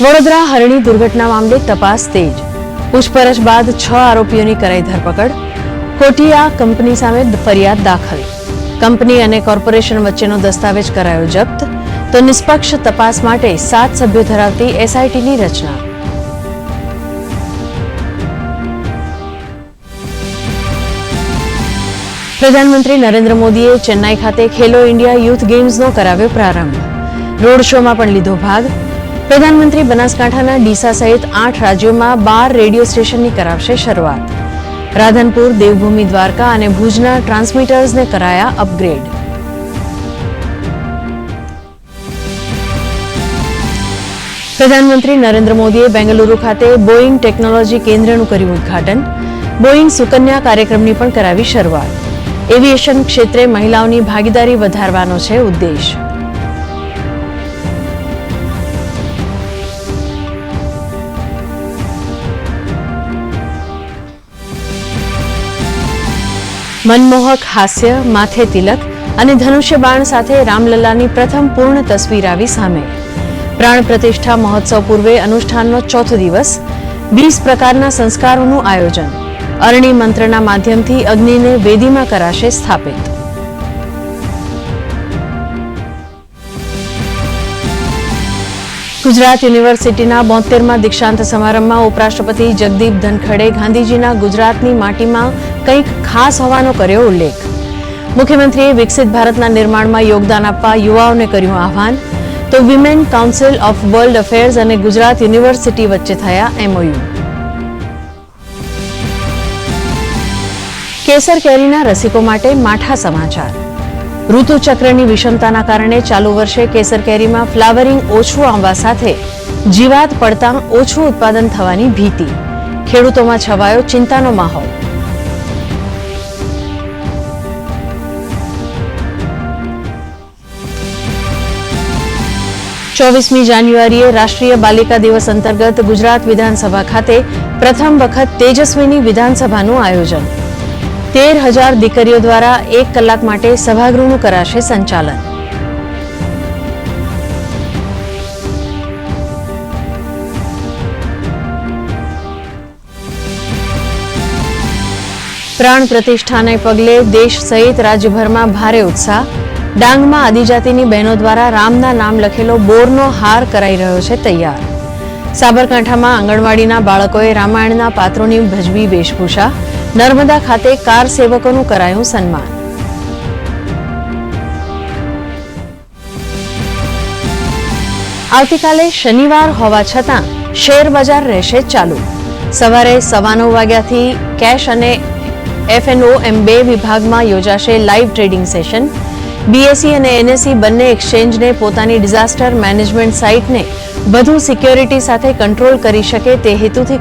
વડોદરા હરણી દુર્ઘટના મામલે તપાસ તેજ. પૂછપરછ બાદ છ આરોપીઓની કરાઈ ધરપકડ. કોટિયા કંપની સામે ફરિયાદ દાખલ. કંપની અને કોર્પોરેશન વચ્ચેનો દસ્તાવેજ કરાયો જપ્ત. તો નિષ્પક્ષ તપાસ માટે સાત સભ્યો ધરાવતી એસઆઈટીની રચના. પ્રધાનમંત્રી નરેન્દ્ર મોદીએ ચેન્નાઈ ખાતે ખેલો ઇન્ડિયા યુથ ગેમ્સનો કરાવ્યો પ્રારંભ. રોડ શોમાં પણ લીધો ભાગ. પ્રધાનમંત્રી બનાસકાંઠાના ડીસા સહિત આઠ રાજ્યોમાં બાર રેડિયો સ્ટેશનની કરાવશે શરૂઆત. રાધનપુર, દેવભૂમિ, દ્વારકા અને ભુજના ટ્રાન્સમીટર્સને કરાયા અપગ્રેડ. પ્રધાનમંત્રી નરેન્દ્ર મોદીએ બેંગલુરુ ખાતે બોઈંગ ટેકનોલોજી કેન્દ્રનું કર્યું ઉદ્ઘાટન. બોઈંગ સુકન્યા કાર્યક્રમની પણ કરાવી શરૂઆત. એવિએશન ક્ષેત્રે મહિલાઓની ભાગીદારી વધારવાનો છે ઉદ્દેશ. મનમોહક હાસ્ય, માથે તિલક અને ધનુષ્ય બાણ સાથે રામલલ્લાની પ્રથમ પૂર્ણ તસવીર આવી સામે. પ્રાણ પ્રતિષ્ઠા મહોત્સવ પૂર્વે અનુષ્ઠાનનો ચોથો દિવસ, વીસ પ્રકારના સંસ્કારોનું આયોજન. અરણી મંત્રના માધ્યમથી અગ્નિને વેદીમાં કરાશે સ્થાપિત. ગુજરાત યુનિવર્સિટીના બોતેરમાં દીક્ષાંત સમારંભમાં ઉપરાષ્ટ્રપતિ જગદીપ ધનખડે ગાંધીજીના ગુજરાતની માટીમાં કંઈક ખાસ હોવાનો કર્યો ઉલ્લેખ. મુખ્યમંત્રીએ વિકસિત ભારતના નિર્માણમાં યોગદાન આપવા યુવાઓને કર્યું આહ્વાન. તો women council of world affairs અને ગુજરાત યુનિવર્સિટી વચ્ચે થયા એમઓયુ. કેસર કેરીના રસિકો માટે માઠા સમાચાર. ઋતુચક્રની વિષમતાના કારણે ચાલુ વર્ષે કેસર કેરીમાં ફ્લાવરિંગ ઓછું આવવા સાથે જીવાત પડતા ઓછું ઉત્પાદન થવાની ભીતિ. ખેડૂતોમાં છવાયો ચિંતાનો માહોલ. ચોવીસમી જાન્યુઆરીએ રાષ્ટ્રીય બાલિકા દિવસ અંતર્ગત ગુજરાત વિધાનસભા ખાતે પ્રથમ વખત તેજસ્વીની વિધાનસભાનું આયોજન. તેર હજાર દીકરીઓ દ્વારા એક કલાક માટે સભાગૃહનું કરાશે સંચાલન. પ્રાણ પ્રતિષ્ઠાને પગલે દેશ સહિત રાજ્યભરમાં ભારે ઉત્સાહ. ડાંગમાં આદિજાતિની બહેનો દ્વારા રામના નામ લખેલો બોરનો હાર કરાઈ રહ્યો છે તૈયાર. સાબરકાંઠામાં આંગણવાડીના બાળકોએ રામાયણના પાત્રોની ભજવી વેશભૂષા. નર્મદા ખાતે કાર સેવકોનું કરાયું સન્માન. આવતીકાલે શનિવાર હોવા છતાં શેર બજાર રહેશે ચાલુ. સવારે સવા નવ વાગ્યાથી કેશ અને એફએનઓ એમ બે વિભાગમાં યોજાશે લાઇવ ટ્રેડિંગ સેશન. બીએસસી અને એનએસસી બંને એક્સચેન્જને પોતાની ડિઝાસ્ટર મેનેજમેન્ટ સાઇટને વધુ સિક્યોરિટી સાથે કંટ્રોલ કરી શકે તે હેતુથી